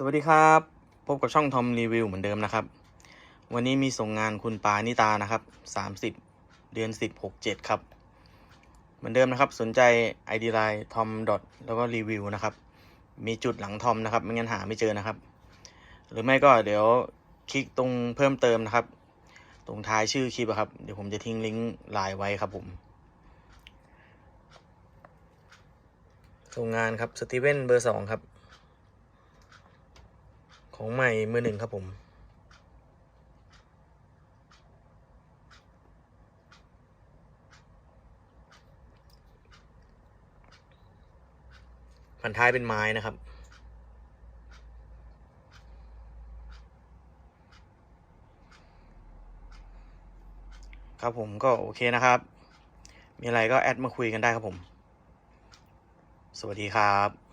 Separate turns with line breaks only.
สวัสดีครับ พบกับช่องทอมรีวิวเหมือนเดิมนะครับ วันนี้มีส่งงานคุณปานิตานะครับ 30 เดือน 10 67 ครับ เหมือนเดิมนะครับ สนใจ ID line tom แล้วก็รีวิวนะครับ มีจุดหลังทอมนะครับ ไม่งั้นหาไม่เจอนะครับ หรือไม่ก็เดี๋ยวคลิกตรงเพิ่มเติมนะครับ ตรงท้ายชื่อคลิปครับ เดี๋ยวผมจะทิ้งลิงก์ไลน์ไว้ครับผมส่งงานครับสตีเวนเบอร์สองครับ ของใหม่มือหนึ่งครับผม พันท้ายเป็นไม้นะครับครับผมก็โอเคนะครับ มีอะไรก็แอดมาคุยกันได้ครับผม สวัสดีครับ